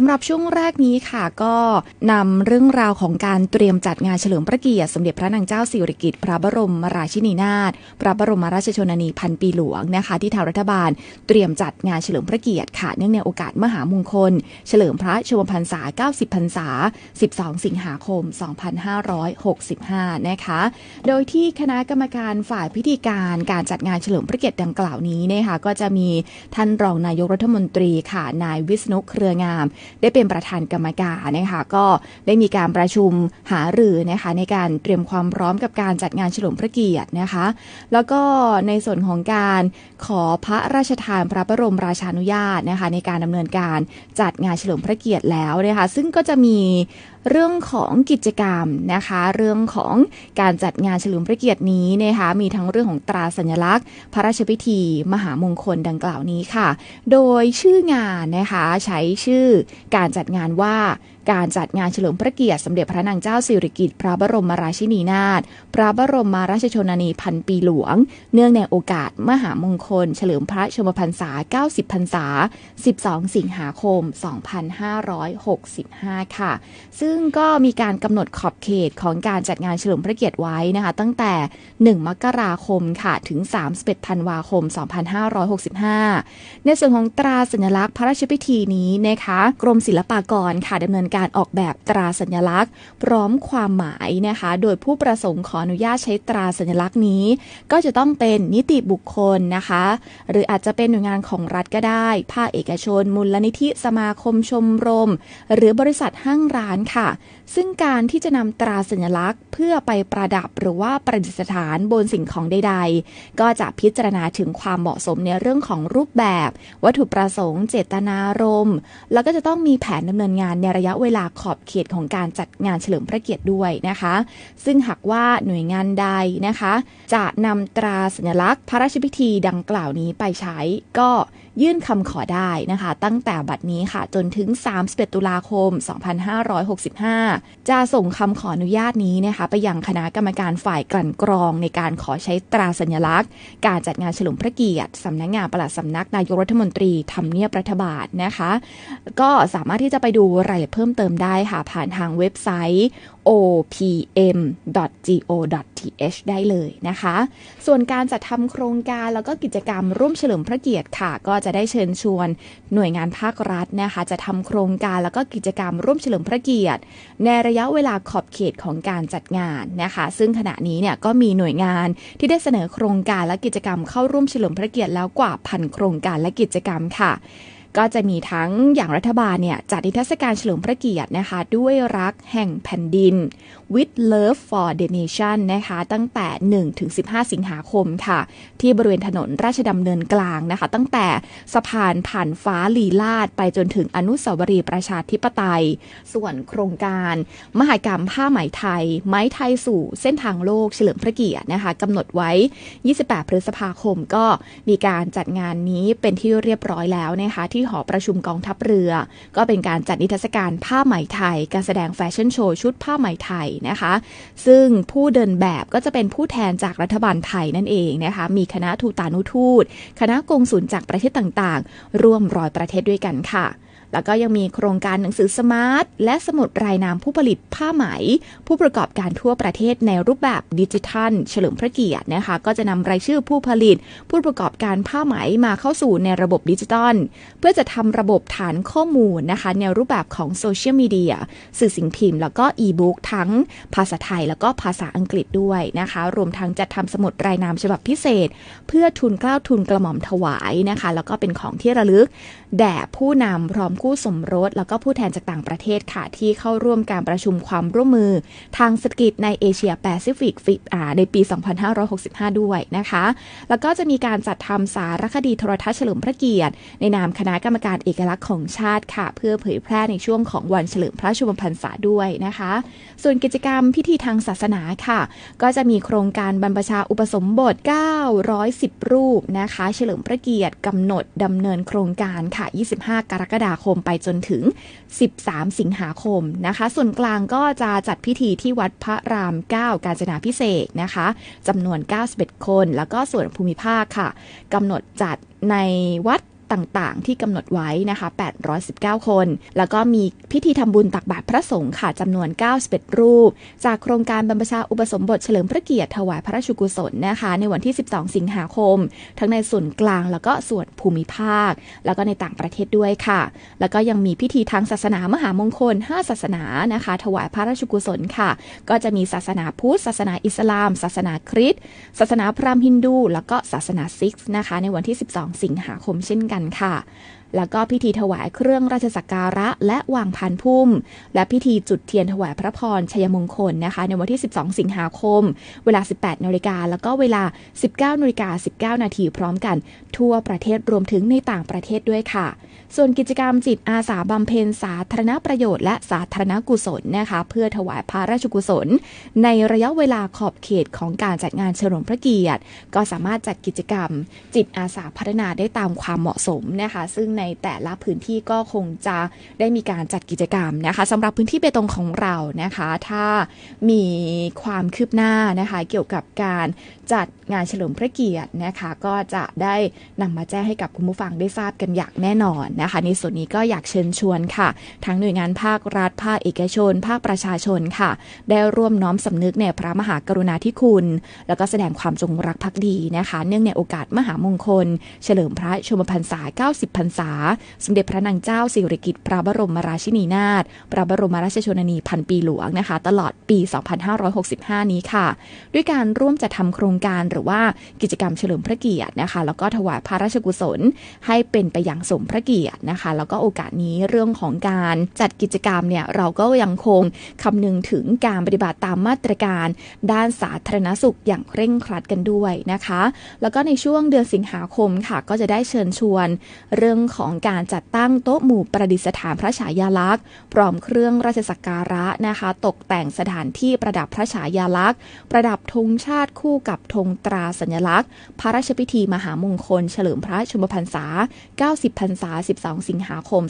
สำหรับช่วงแรกนี้ค่ะ ก็นำเรื่องราวของการเตรียมจัดงานเฉลิมพระเกียรติสมเด็จพระนางเจ้าสิริกิติ์พระบรมราชินีนาถพระบรมราชชนนีพันปีหลวงนะคะ ที่ทางรัฐบาลเตรียมจัดงานเฉลิมพระเกียรติค่ะ เนื่องในโอกาสมหามงคล เฉลิมพระชมพรรษา 90 พรรษา 12 สิงหาคม 2565 นะคะ โดยที่คณะกรรมการฝ่ายพิธีการการจัดงานเฉลิมพระเกียรติดังกล่าวนี้นะคะก็จะมีท่านรองนายกรัฐมนตรีค่ะนายวิษณุเครืองามได้เป็นประธานกรรมการนะคะก็ได้มีการประชุมหารือนะคะในการเตรียมความพร้อมกับการจัดงานเฉลิมพระเกียรตินะคะ แล้วก็ในส่วนของการขอพระราชทานพระบรมราชานุญาตนะคะในการดำเนินการจัดงานเฉลิมพระเกียรติแล้วนะคะซึ่งก็จะมีเรื่องของกิจกรรมนะคะ เรื่องของการจัดงานเฉลิมพระเกียรตินี้นะคะมีทั้งเรื่องของตราสัญลักษณ์ พระราชพิธี มหามงคลดังกล่าวนี้ค่ะ โดยชื่องานนะคะใช้ชื่อการจัดงานว่า การจัดงานเฉลิมพระเกียรติสมเด็จพระนางเจ้าสิริกิติ์พระบรมราชินีนาถพระบรมราชชนนีพันปีหลวง เนื่องในโอกาสมหามงคล เฉลิมพระชมพรรษา 90 พรรษา 12 สิงหาคม 2565 ค่ะ ซึ่งก็มีการกำหนดขอบเขตของการจัดงานเฉลิมพระเกียรติไว้นะคะ ตั้งแต่ 1 มกราคมค่ะถึง 31 ธันวาคม 2565 ในส่วนของตราสัญลักษณ์พระราชพิธีนี้นะคะ กรมศิลปากรค่ะดำเนินการการออกแบบตราสัญลักษณ์ พร้อมความหมายนะคะ โดยผู้ประสงค์ขออนุญาตใช้ตราสัญลักษณ์นี้ ก็จะต้องเป็นนิติบุคคลนะคะ หรืออาจจะเป็นหน่วยงานของรัฐก็ได้ ภาคเอกชน มูลนิธิสมาคมชมรม หรือบริษัทห้างร้านค่ะ ซึ่งการที่จะนำตราสัญลักษณ์ เพื่อไปประดับหรือว่าประดิษฐานบนสิ่งของใด ๆ ก็จะพิจารณาถึงความเหมาะสมในเรื่องของรูปแบบ วัตถุประสงค์ เจตนารมณ์แล้วก็จะต้องมีแผนดำเนินงานในระยะเวลาขอบเขตของการจัดงานเฉลิมพระเกียรติด้วยนะคะ ซึ่งหากว่าหน่วยงานใดนะคะ จะนำตราสัญลักษณ์ พระราชพิธีดังกล่าวนี้ไปใช้ก็ยื่นคำขอได้นะคะ ตั้งแต่บัดนี้ค่ะจนถึง 31 ตุลาคม 2565จะส่งคำขออนุญาตนี้นะคะไปยังคณะกรรมการฝ่ายกลั่นกรองในการขอใช้ตราสัญลักษณ์ การจัดงานเฉลิมพระเกียรติสำนักงานปลัดสำนักนายกรัฐมนตรีทำเนียบรัฐบาลนะคะ ก็สามารถที่จะไปดูรายละเอียดเพิ่มเติมได้ค่ะผ่านทางเว็บไซต์ opm.go.th ได้เลยนะคะ ส่วนการจัดทำโครงการแล้วก็กิจกรรมร่วมเฉลิมพระเกียรติค่ะ ก็จะได้เชิญชวนหน่วยงานภาครัฐนะคะ จะทำโครงการแล้วก็กิจกรรมร่วมเฉลิมพระเกียรติ ในระยะเวลาขอบเขตของการจัดงานนะคะ ซึ่งขณะนี้เนี่ยก็มีหน่วยงานที่ได้เสนอโครงการและกิจกรรมเข้าร่วมเฉลิมพระเกียรติแล้วกว่าพันโครงการและกิจกรรมค่ะ ก็จะมีทั้งอย่างรัฐบาลเนี่ยจัดนิทรรศการเฉลิมพระเกียรตินะคะ ด้วยรักแห่งแผ่นดิน with love for the nation นะคะ ตั้งแต่ 1 ถึง 15 สิงหาคมค่ะ ที่บริเวณถนนราชดำเนินกลางนะคะ ตั้งแต่สะพานผ่านฟ้าลีลาด ไปจนถึงอนุสาวรีย์ประชาธิปไตย ส่วนโครงการ มหกรรมผ้าไหมไทย ไม้ไทยสู่เส้นทางโลกเฉลิมพระเกียรตินะคะกำหนดไว้ 28 พฤษภาคมก็มีการจัดงานนี้เป็นที่เรียบร้อยแล้วนะคะที่ที่หอประชุมกองทัพเรือ ก็เป็นการจัดนิทรรศการผ้าไหมไทย การแสดงแฟชั่นโชว์ชุดผ้าไหมไทยนะคะ ซึ่งผู้เดินแบบก็จะเป็นผู้แทนจากรัฐบาลไทยนั่นเองนะคะ มีคณะทูตานุทูต คณะกงสุลจากประเทศต่างๆ ร่วมร้อยประเทศด้วยกันค่ะ แล้วก็ยังมีโครงการหนังสือสมาร์ท และสมุดรายนามผู้ผลิตผ้าไหม ผู้ประกอบการทั่วประเทศในรูปแบบดิจิทัล เฉลิมพระเกียรตินะคะ ก็จะนำรายชื่อผู้ผลิต ผู้ประกอบการผ้าไหมมาเข้าสู่ในระบบดิจิทัล เพื่อจะทำระบบฐานข้อมูลนะคะ ในรูปแบบของโซเชียลมีเดียสื่อสิ่งพิมพ์ แล้วก็อีบุ๊กทั้งภาษาไทยแล้วก็ภาษาอังกฤษด้วยนะคะ รวมทั้งจัดทำสมุดรายนามฉบับพิเศษ เพื่อทุนกล้าวทุนกระหม่อมถวายนะคะ แล้วก็เป็นของที่ระลึก แด่ผู้นำพร้อมคู่สมรส แล้วก็ผู้แทนจากต่างประเทศค่ะ ที่เข้าร่วมการประชุมความร่วมมือ ทางเศรษฐกิจในเอเชียแปซิฟิกในปี 2565 ด้วยนะคะ แล้วก็จะมีการจัดทำสารคดีโทรทัศน์เฉลิมพระเกียรติ ในนามคณะกรรมการเอกลักษณ์ของชาติค่ะ เพื่อเผยแพร่ในช่วงของวันเฉลิมพระชมพรรษาด้วยนะคะ ส่วนกิจกรรมพิธีทางศาสนาค่ะ ก็จะมีโครงการบรรพชาอุปสมบท 910 รูปนะคะ เฉลิมพระเกียรติกำหนดดำเนินโครงการค่ะ 25 กรกฎาคมไปจนถึง 13 สิงหาคมนะคะ ส่วนกลางก็จะจัดพิธีที่วัดพระราม 9 กาญจนาพิเศษนะคะจำนวน 91 คน แล้วก็ส่วนภูมิภาคค่ะกำหนดจัดในวัด ต่างๆ ที่กำหนดไว้นะคะ 819 คน แล้วก็มีพิธีทำบุญตักบาตรพระสงฆ์ค่ะจำนวน 91 รูป จากโครงการบรรพชาอุปสมบทเฉลิมพระเกียรติถวายพระราชกุศลนะคะ ในวันที่ 12 สิงหาคม ทั้งในส่วนกลางแล้วก็ส่วนภูมิภาค แล้วก็ในต่างประเทศด้วยค่ะ แล้วก็ยังมีพิธีทางศาสนามหามงคล 5 ศาสนานะคะ ถวายพระราชกุศลค่ะ ก็จะมีศาสนาพุทธ ศาสนาอิสลาม ศาสนาคริสต์ศาสนาพราหมณ์ฮินดู แล้วก็ศาสนาซิกนะคะในวันที่ 12 สิงหาคมเช่นกันค่ะ แล้วก็พิธีถวายเครื่องราชสักการะและวางพานพุ่ม และพิธีจุดเทียนถวายพระพรชัยมงคลนะคะ ในวันที่ 12 สิงหาคม เวลา 18นาฬิกาแล้วก็เวลา 19นาฬิกา19 นาทีพร้อมกัน ทั่วประเทศรวมถึงในต่างประเทศด้วยค่ะ ส่วนกิจกรรมจิตอาสาบำเพ็ญสาธารณประโยชน์และสาธารณกุศลนะคะ เพื่อถวายพระราชกุศล ในระยะเวลาขอบเขตของการจัดงานเฉลิมพระเกียรติ ก็สามารถจัดกิจกรรม จิตอาสาพัฒนาได้ตามความเหมาะสมนะคะ ซึ่งในแต่ละพื้นที่ก็คงจะได้มีการจัดกิจกรรมนะคะสำหรับพื้นที่เบตงของเรานะคะ ถ้ามีความคืบหน้านะคะ เกี่ยวกับการ จัดงานเฉลิมพระเกียรตินะคะ ก็จะได้นำมาแจ้งให้กับคุณผู้ฟังได้ทราบกันอย่างแน่นอนนะคะ ในส่วนนี้ก็อยากเชิญชวนค่ะ ทั้งหน่วยงานภาครัฐ ภาคเอกชน ภาคประชาชนค่ะ ได้ร่วมน้อมสำนึกในพระมหากรุณาธิคุณ แล้วก็แสดงความจงรักภักดีนะคะ เนื่องในโอกาสมหามงคล เฉลิมพระชนมพรรษา 90 พรรษา สมเด็จพระนางเจ้าสิริกิติ์พระบรมราชินีนาถพระบรมราชชนนีพันปีหลวงนะคะ ตลอดปี 2565 นี้ค่ะ ด้วยการร่วมจัดทำโครงการหรือว่ากิจกรรมเฉลิมพระเกียรตินะคะ แล้วก็ถวายพระราชกุศลให้เป็นไปอย่างสมพระเกียรตินะคะ แล้วก็โอกาสนี้เรื่องของการจัดกิจกรรมเนี่ยเราก็ยังคงคำนึงถึงการปฏิบัติตามมาตรการ ด้านสาธารณสุขอย่างเคร่งครัดกันด้วยนะคะ แล้วก็ในช่วงเดือนสิงหาคมค่ะ ก็จะได้เชิญชวน เรื่องของการจัดตั้งโต๊ะหมู่ประดิษฐานพระฉายาลักษณ์พร้อมเครื่องราชสักการะนะคะ ตกแต่งสถานที่ประดับพระฉายาลักษณ์ ประดับธงชาติคู่กับธงตราสัญลักษณ์ พระราชพิธีมหามงคล เฉลิมพระชนมพรรษา 90 พรรษา 12 สิงหาคม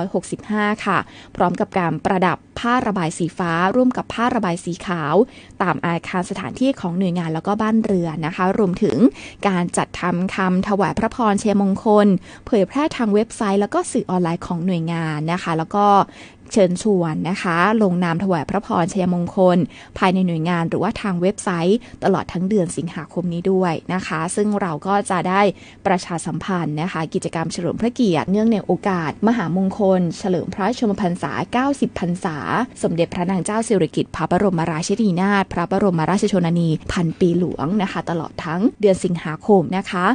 2565 ค่ะ พร้อมกับการประดับผ้าระบายสีฟ้า ร่วมกับผ้าระบายสีขาว ตามอาคารสถานที่ของหน่วยงานแล้วก็บ้านเรือนนะคะ รวมถึงการจัดทำคำถวายพระพรเชยมงคล เผยแพร่ทางเว็บไซต์ แล้วก็สื่อออนไลน์ของหน่วยงานนะคะ แล้วก็ เชิญชวนนะคะ ลงนามถวายพระพรชัยมงคล ภายในหน่วยงานหรือว่าทางเว็บไซต์ ตลอดทั้งเดือนสิงหาคมนี้ด้วยนะคะ ซึ่งเราก็จะได้ประชาสัมพันธ์นะคะ กิจกรรมเฉลิมพระเกียรติเนื่องในโอกาส มหามงคล เฉลิมพระชนมพรรษา 90 พรรษา สมเด็จพระนางเจ้าสิริกิติ์พระบรมราชินีนาถพระบรมราชชนนีพันปีหลวงนะคะ ตลอดทั้งเดือนสิงหาคมนะคะ